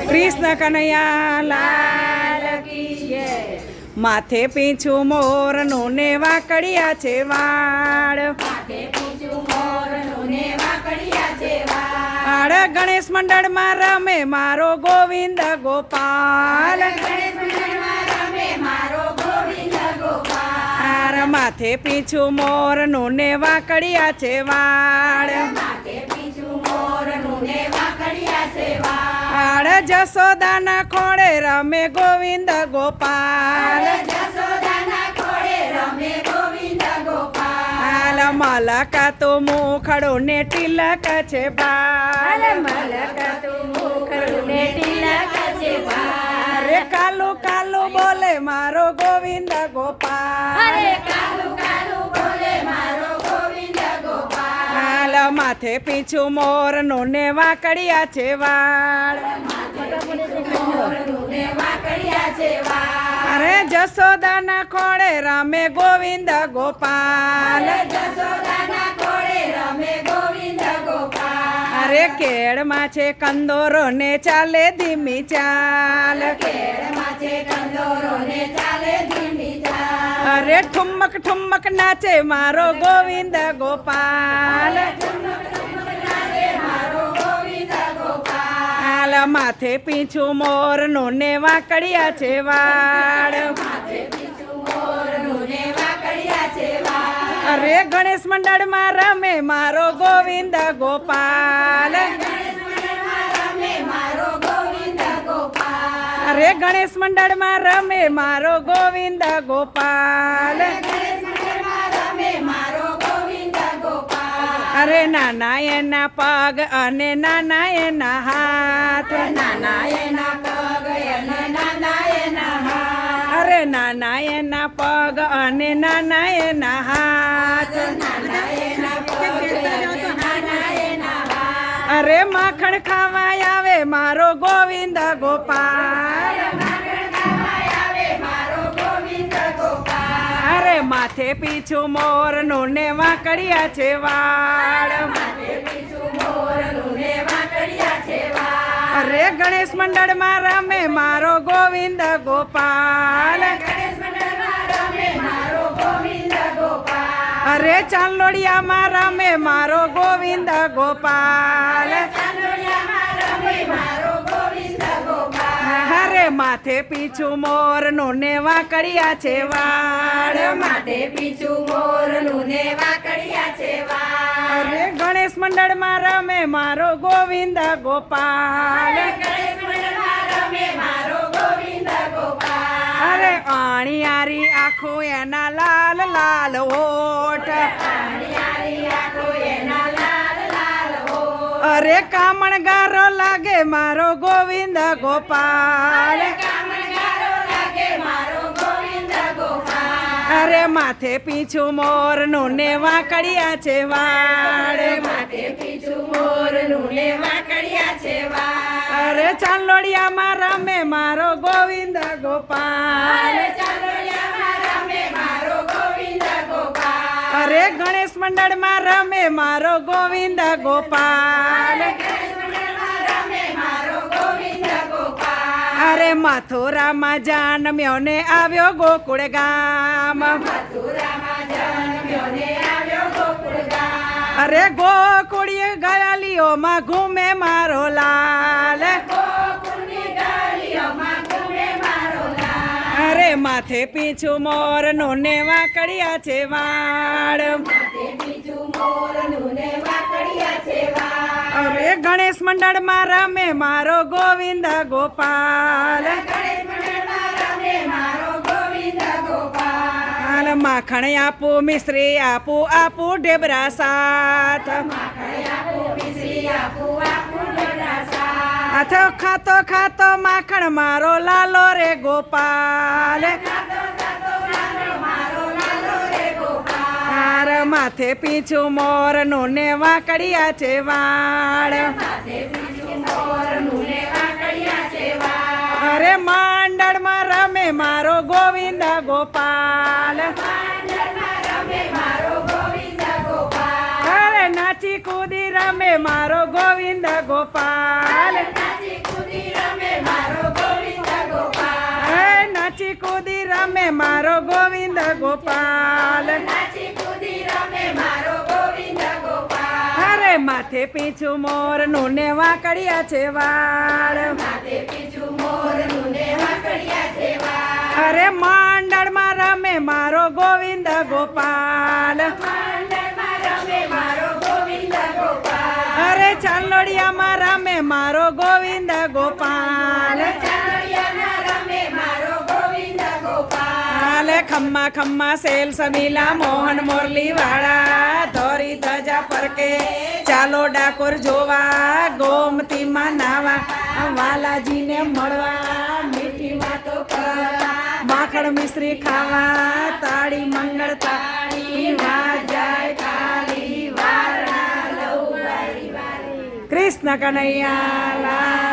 કૃષ્ણ કનૈયા લાલ માથે પીછું મોરનું ને વાકડિયા છે વાળ વાળ. ગણેશ મંડળમાં રમે મારો ગોવિંદ ગોપાલ રમે મારો ગોવિંદ ગોપાલ. આર માથે પીછું મોરનું ને વાકડિયા છે વાળ માથે પીછું મોરનું ને વાકડિયા છે વાળ. આળ જસોદાના ખોળે રમે ગોવિંદ ગોપાલ જશોદાના ખોળે રમે ગોવિંદ ગોપાલ. હાલ મલકા તો મોખડો ને તિલક છે બાલ મલકા તો મોખડો ને તિલક છે બાલ કાલુ કાલુ બોલે મારો ગોવિંદ ગોપાલ. માથે પીછું મોરનું ને વાકડિયા છે વાળ. અરે જસોદાના ખોળે રમે ગોવિંદ ગોપાલ. અરે કેળમાં છે કંદોરો ને ચાલે ધીમી ચાલ કેળમાં છે કંદોરો ને ચાલ. અરે ઠુમક ઠુમક નાચે મારો ગોવિંદ ગોપાલ. હાલ માથે પીછું મોરનું ને વાકડિયા છે વાળ. અરે ગણેશ મંડળમાં રમે મારો ગોવિંદ ગોપાલ ગણેશ મંડળમાં રમે મારો ગોવિંદ ગોપાલ. અરે ગણેશ મંડળમાં રમે મારો ગોવિંદ ગોપાલ. અરે નાના એના પગ અને નાના એના હાથ નાના એના પગ અને નાના એના હાથ. અરે નાના એના પગ અને નાના એના હાથ. અરે માખણ ખાવા આવે મારો ગોવિંદ ગોપાલ માથે પીછું મોરનું ને વાકડિયા છે વાળ. અરે ગણેશ ગોવિંદ ગોપાલ રમે મારો ગોવિંદ ગોપાલ. અરે ચાંદોડિયામાં રમે મારો ગોવિંદ ગોપાલ રમે મારો અરે માથે પીછું મોરનું ને વાકડિયા છે વાળ માથે પીછું મોરનું ને વાકડિયા છે વાળ. અરે ગણેશ મંડળમાં રમે મારો ગોવિંદ ગોપાલ ગણેશ મંડળમાં રમે મારો ગોવિંદ ગોપાલ. અરે આણિયારી આખું એના લાલ લાલ ઓઠ કાળિયારી અરે કામણગારો લાગે મારો ગોવિંદ ગોપાલ. અરે માથે પીછું મોરનું ને વાકડિયા છે વાળ માથે પીછું મોરનું ને વાકડિયા છે વાળ. અરે ચાંદોડિયામાં રમે મારો ગોવિંદ ગોપાલ ચાંદોડિયામાં રમે મારો ગોવિંદ ગોપાલ. અરે ગણેશ મંડળમાં રમે મારો ગોવિંદ ગોપાલ. અરે મથુરામાં જાનમ્યો ને આવ્યો ગોકુળ ગામ. અરે ગોકુળી ગયાલીઓમાં ઘૂમે મારો લાલ. અરે માથે પીછું મોરનું ને વાકડિયા છે વાળ માથે બીજું મોરનું ને વાકડિયા છે વાળ. અરે ગણેશ ગણેશ મંડળમાં રમે મારો ગોવિંદ ગોપાલ. માખણ આપું, મિશ્રી આપું આપું ઢેબરા સાથ. હાથો ખાતો ખાતો માખણ મારો લાલો રે ગોપાલ ખાતો લાલો મારો લાલો રે ગોપાલ. હાર માથે પીછું મોરનું ને વાકડિયા છે વાળ. અરે માંડળમાં રમે મારો ગોવિંદ ગોપાલ. અરે નાચી કૂદી રમે મારો ગોવિંદ ગોપાલ રમે મારો ગોવિંદ ગોપાલ. અરે માથે પીછું મોરનું ને વાકડિયા છે વાળ. અરે ગોપાલ મંડળમાં રમે મારો ગોવિંદ ગોપાલ. અરે ચાંદોડિયામાં રમે મારો ગોવિંદ ગોપાલ. હાલે ખમ્મા ખમ્મા સેલ સમીલા મોહન મોરલી વાળા ધોરી ધજા પરકે, ચાલો ડાકોર જોવા, ગોમતીમાં નાવા, વાલાજીને મળવા, મીઠી વાતો કરવા, માખણ મિશ્રી ખાવા, તાળી મંગળ તાળી. કૃષ્ણ કનૈયા